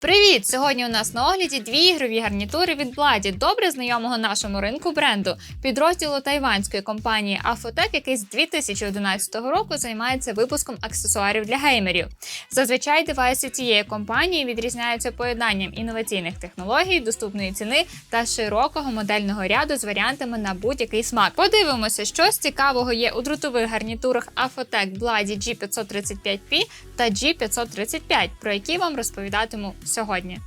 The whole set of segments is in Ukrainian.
Привіт! Сьогодні у нас на огляді дві ігрові гарнітури від Бладі, добре знайомого нашому ринку бренду, підрозділу тайванської компанії Afotec, який з 2011 року займається випуском аксесуарів для геймерів. Зазвичай девайси цієї компанії відрізняються поєднанням інноваційних технологій, доступної ціни та широкого модельного ряду з варіантами на будь-який смак. Подивимося, що з цікавого є у друтових гарнітурах Afotec Bloody G535P та G535, про які вам розповідатиму сьогодні.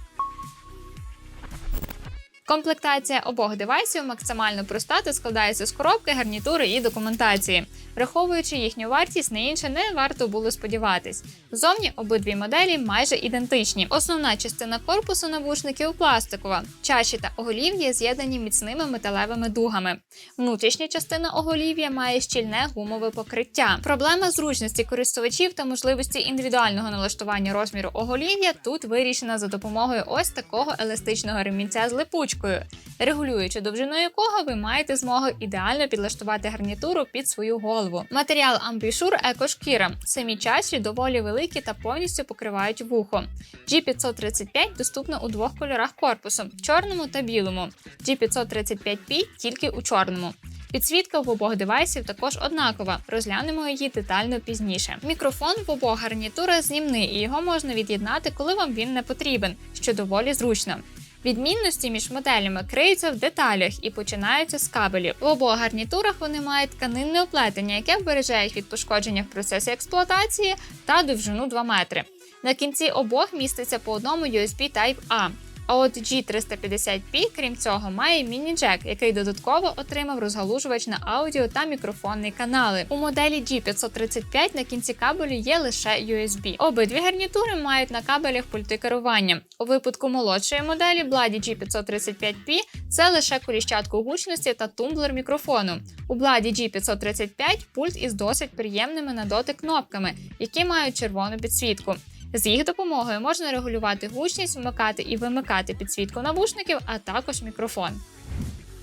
Комплектація обох девайсів максимально проста та складається з коробки, гарнітури і документації. Враховуючи їхню вартість, на інше не варто було сподіватись. Зовні обидві моделі майже ідентичні. Основна частина корпусу навушників пластикова. Чаші та оголів'я з'єднані міцними металевими дугами. Внутрішня частина оголів'я має щільне гумове покриття. Проблема зручності користувачів та можливості індивідуального налаштування розміру оголів'я тут вирішена за допомогою ось такого еластичного ремінця з липучкою, регулюючи довжину якого ви маєте змогу ідеально підлаштувати гарнітуру під свою голову. Матеріал амбішур екошкіра. Самі чаші доволі великі та повністю покривають вухо. G535 доступно у двох кольорах корпусу чорному та білому. G535P тільки у чорному. Підсвітка в обох девайсів також однакова. Розглянемо її детально пізніше. Мікрофон в обох гарнітурах знімний, і його можна від'єднати, коли вам він не потрібен, що доволі зручно. Відмінності між моделями криються в деталях і починаються з кабелів. В обох гарнітурах вони мають тканинне оплетення, яке вбереже їх від пошкодження в процесі експлуатації та довжину 2 метри. На кінці обох міститься по одному USB Type-A. А от G350P, крім цього, має міні-джек, який додатково отримав розгалужувач на аудіо та мікрофонні канали. У моделі G535 на кінці кабелю є лише USB. Обидві гарнітури мають на кабелях пульти керування. У випадку молодшої моделі Blady G535P це лише коліщатку гучності та тумблер мікрофону. У Blady G535 пульт із досить приємними на дотик кнопками, які мають червону підсвітку. З їх допомогою можна регулювати гучність, вмикати і вимикати підсвітку навушників, а також мікрофон.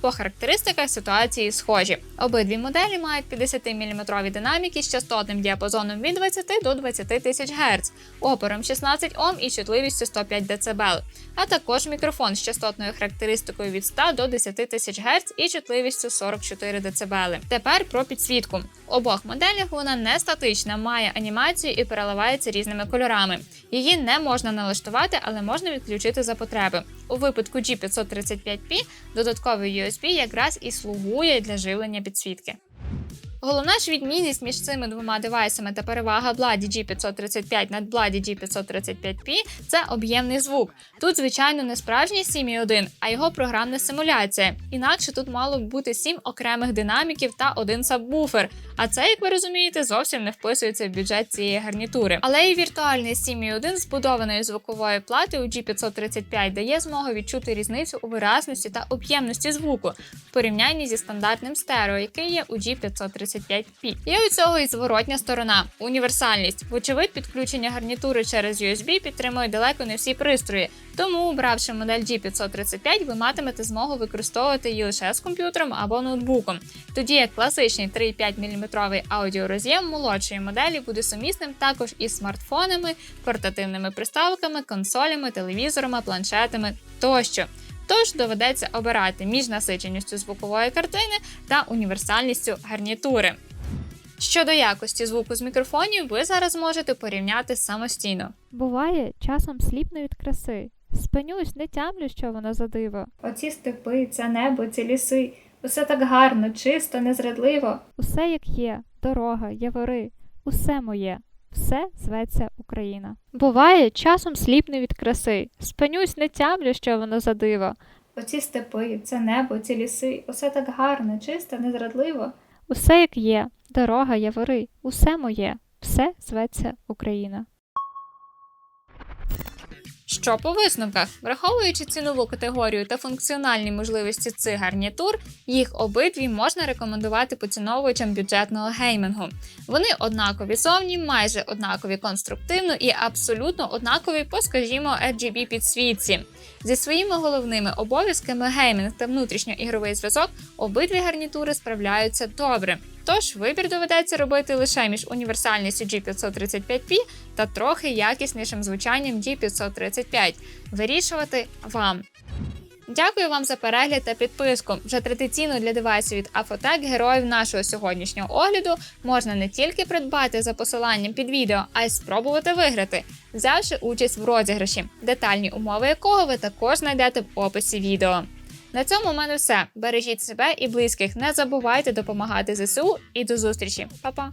По характеристиках ситуації схожі. Обидві моделі мають 50-мм динаміки з частотним діапазоном від 20 до 20 тисяч Гц, опором 16 Ом і чутливістю 105 дБ, а також мікрофон з частотною характеристикою від 100 до 10 тисяч Гц і чутливістю 44 дБ. Тепер про підсвітку. В обох моделях вона не статична, має анімацію і переливається різними кольорами. Її не можна налаштувати, але можна відключити за потреби. У випадку G535P додатковий USB якраз і слугує для живлення підсвітки. Головна ж відмінність між цими двома девайсами та перевага Blady G535 над Blady G535P – це об'ємний звук. Тут, звичайно, не справжній 7.1, а його програмна симуляція. Інакше тут мало б бути 7 окремих динаміків та один сабвуфер. А це, як ви розумієте, зовсім не вписується в бюджет цієї гарнітури. Але і віртуальний 7.1 збудованої звукової плати у G535 дає змогу відчути різницю у виразності та об'ємності звуку в порівнянні зі стандартним стерео, який є у G535P. Є у цього і зворотня сторона універсальність. Вочевидь, підключення гарнітури через USB підтримує далеко не всі пристрої. Тому, обравши модель G535, ви матимете змогу використовувати її лише з комп'ютером або ноутбуком. Тоді як класичний 3,5 мм аудіороз'єм молодшої моделі буде сумісним також із смартфонами, портативними приставками, консолями, телевізорами, планшетами тощо. Тож доведеться обирати між насиченістю звукової картини та універсальністю гарнітури. Щодо якості звуку з мікрофонів, ви зараз можете порівняти самостійно. Буває, часом сліпну від краси. Спинюсь, не тямлю, що воно за диво. Оці степи, це небо, ці ліси. Усе так гарно, чисто, незрадливо. Усе як є, дорога, явори, усе моє, все зветься Україна. Буває, часом сліпне від краси. Спинюсь, не тямлю, що воно за диво. Оці степи, це небо, ці ліси. Усе так гарно, чисто, незрадливо. Усе як є, дорога, явори, усе моє, все зветься Україна. Що по висновках, враховуючи цінову категорію та функціональні можливості цих гарнітур, їх обидві можна рекомендувати поціновувачам бюджетного геймінгу. Вони однакові зовні, майже однакові конструктивно і абсолютно однакові по, скажімо, RGB підсвітці. Зі своїми головними обов'язками геймінг та внутрішньоігровий зв'язок обидві гарнітури справляються добре. Тож вибір доведеться робити лише між універсальністю G535P та трохи якіснішим звучанням G535. Вирішувати вам. Дякую вам за перегляд та підписку. Вже традиційно для девайсів від Afotec героїв нашого сьогоднішнього огляду можна не тільки придбати за посиланням під відео, а й спробувати виграти, взявши участь в розіграші, детальні умови якого ви також знайдете в описі відео. На цьому в мене все. Бережіть себе і близьких. Не забувайте допомагати ЗСУ і до зустрічі. Па-па!